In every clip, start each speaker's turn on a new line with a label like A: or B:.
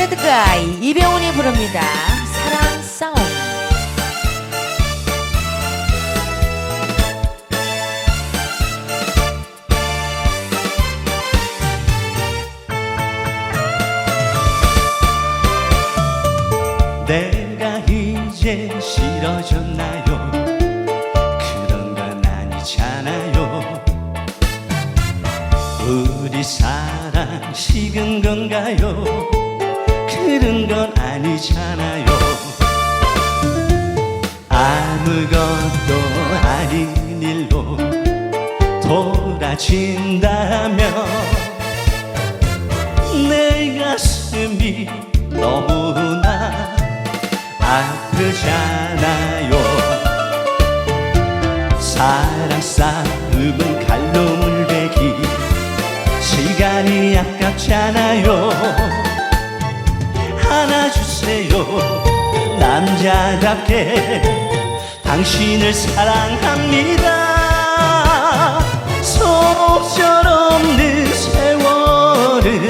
A: 새드가이 이병훈이 부릅니다. 사랑 싸움.
B: 내가 이제 싫어졌나요? 그런 건 아니잖아요. 우리 사랑 식은 건가요? 그런 건 아니잖아요. 아무것도 아닌 일로 돌아진다면 내 가슴이 너무나 아프잖아요. 사랑 싸움은 칼로 물베기. 시간이 아깝잖아요 하나 주세요. 남자답게 당신을 사랑합니다. 소절없는 세월은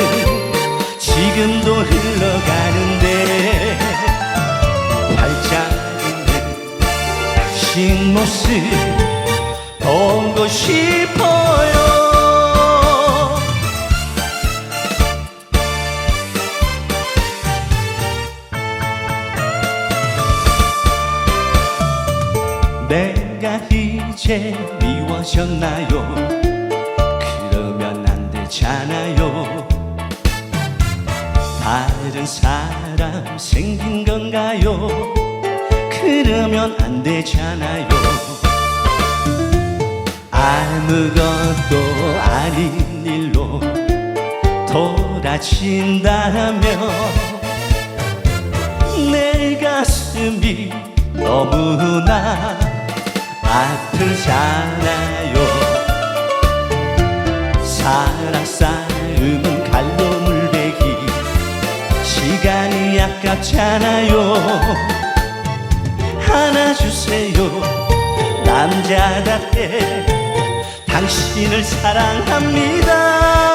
B: 지금도 흘러가는데 발자국은 당신 모습 보고 싶 내가 이제 미워졌나요? 그러면 안 되잖아요. 다른 사람 생긴 건가요? 그러면 안 되잖아요. 아무것도 아닌 일로 돌아진다면 내 가슴이 너무나 아프잖아요? 사랑 싸움은 칼로 물베기. 시간이 아깝잖아요. 하나 주세요. 남자답게 당신을 사랑합니다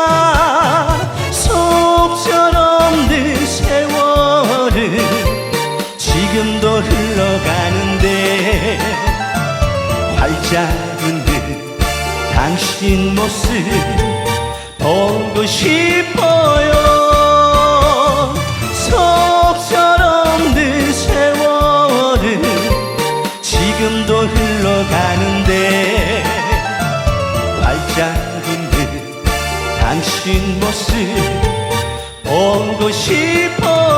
B: 활짝은 듯 당신 모습 보고 싶어요. 속절없는 세월은 지금도 흘러가는데 발짝은 듯 당신 모습 보고 싶어